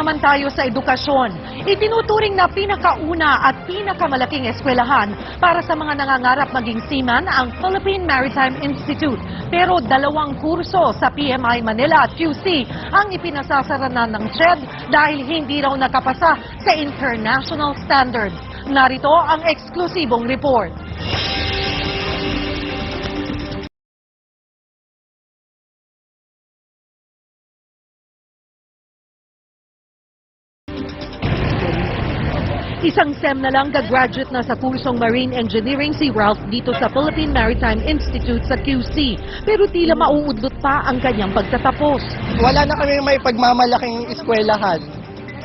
naman tayo sa edukasyon. Itinuturing na pinakauna at pinakamalaking eskwelahan para sa mga nangangarap maging seaman ang Philippine Maritime Institute. Pero dalawang kurso sa PMI Manila at QC ang ipinasasara na ng CHED dahil hindi raw nakapasa sa international standards. Narito ang eksklusibong report. Isang SEM na lang gagraduate na sa kursong Marine Engineering si Ralph dito sa Philippine Maritime Institute sa QC. Pero tila mauudlot pa ang kanyang pagtatapos. wala na kami may pagmamalaking eskwelahan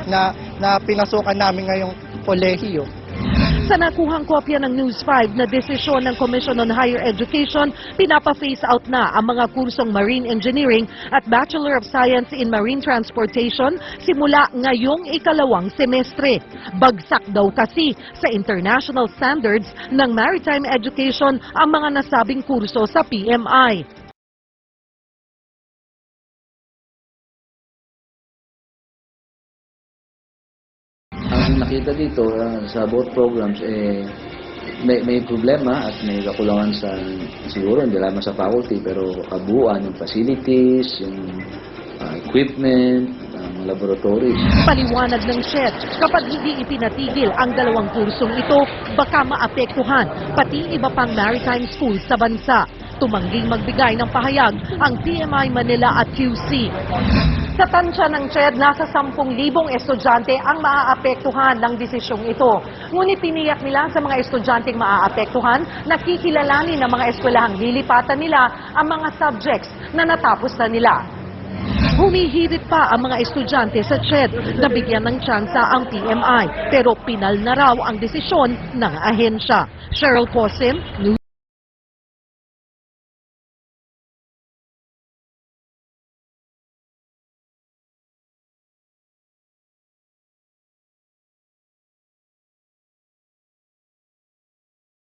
na, na pinasukan namin ngayong kolehiyo. Sa nakuhang kopya ng News 5 na desisyon ng Commission on Higher Education, pinapa-phase out na ang mga kursong Marine Engineering at Bachelor of Science in Marine Transportation simula ngayong ikalawang semestre. Bagsak daw kasi sa international standards ng maritime education ang mga nasabing kurso sa PMI. Ang nakita dito ah, sa both programs, eh, may, may problema at may kakulangan sa, siguro hindi lamang sa faculty, pero kabuuan yung facilities, yung ah, equipment, ang laboratories. Paliwanag ng SHED, kapag hindi ipinatigil ang dalawang kursong ito, baka maapektuhan pati iba pang maritime schools sa bansa. Tumangging magbigay ng pahayag ang PMI Manila at QC. Sa tansya ng CHED, nasa 10,000 estudyante ang maaapektuhan ng desisyong ito. Ngunit tiniyak nila sa mga estudyanteng maaapektuhan, nakikilalanin ng mga eskwelahang lilipatan nila ang mga subjects na natapos na nila. Humihirit pa ang mga estudyante sa CHED na bigyan ng tsansa ang PMI pero pinal na raw ang desisyon ng ahensya. Cheryl Cosim, News